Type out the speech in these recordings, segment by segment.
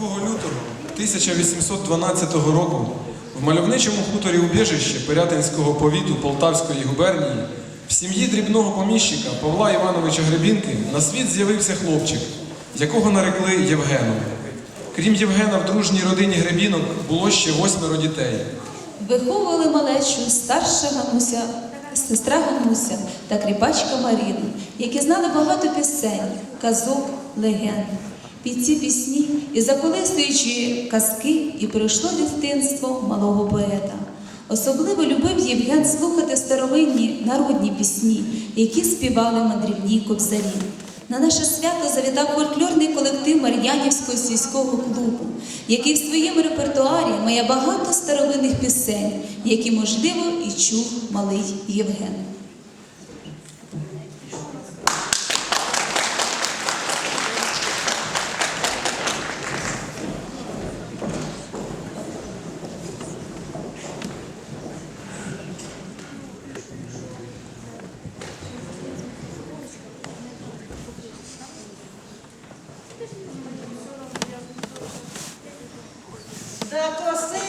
2 лютого 1812 року в мальовничому хуторі Убіжище Пирятинського повіту Полтавської губернії в сім'ї дрібного поміщика Павла Івановича Гребінки на світ з'явився хлопчик, якого нарекли Євгеном. Крім Євгена, в дружній родині Гребінок було ще восьмеро дітей. Виховували малечу старша Гануся, сестра Гануся та кріпачка Маріна, які знали багато пісень, казок, легенд. Під ці пісні і заколисуючи казки, і прийшло дитинство малого поета. Особливо любив Євген слухати старовинні народні пісні, які співали мандрівні кобзарі. На наше свято завітав фольклорний колектив Мар'янівського сільського клубу, який в своєму репертуарі має багато старовинних пісень, які, можливо, і чув малий Євген. na tua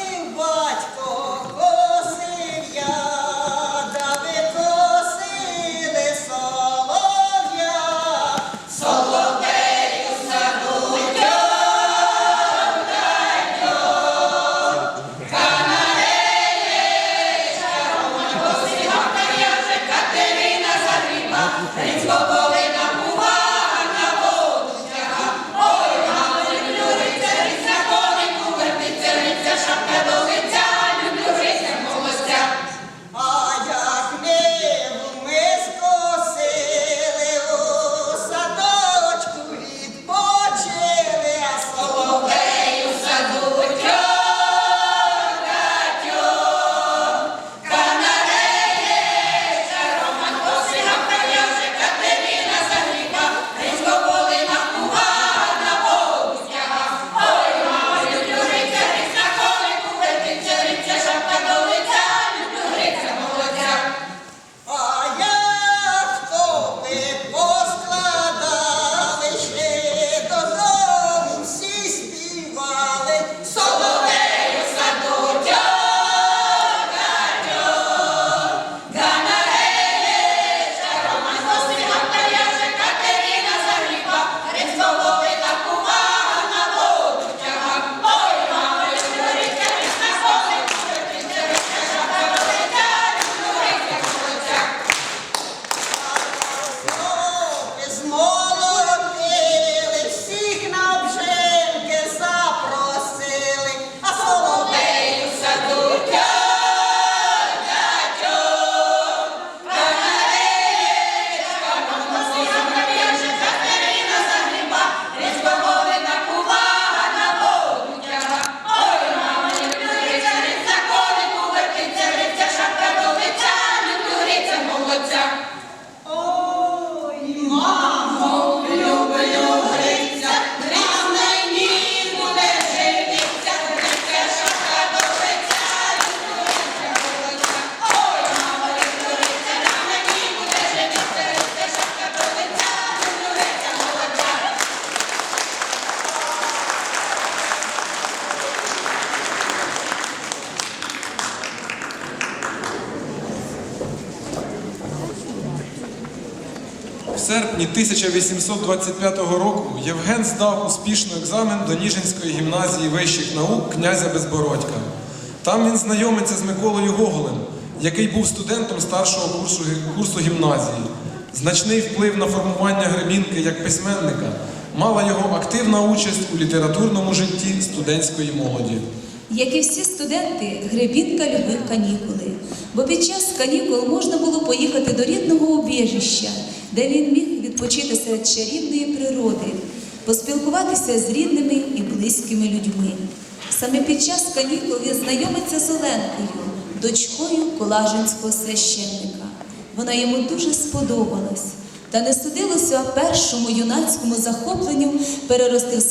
серпні 1825 року Євген здав успішно екзамен до Ніжинської гімназії вищих наук князя Безбородька. Там він знайомиться з Миколою Гоголем, який був студентом старшого курсу, курсу гімназії. Значний вплив на формування Гребінки як письменника мала його активна участь у літературному житті студентської молоді. Як і всі студенти, Гребінка любив канікули, бо під час канікул можна було поїхати до рідного убіжища, де він міг відпочити серед чарівної природи, поспілкуватися з рідними і близькими людьми. Саме під час канікул він знайомиться з Оленкою, дочкою колажинського священника. Вона йому дуже сподобалась, та не судилося першому юнацькому захопленню перерости в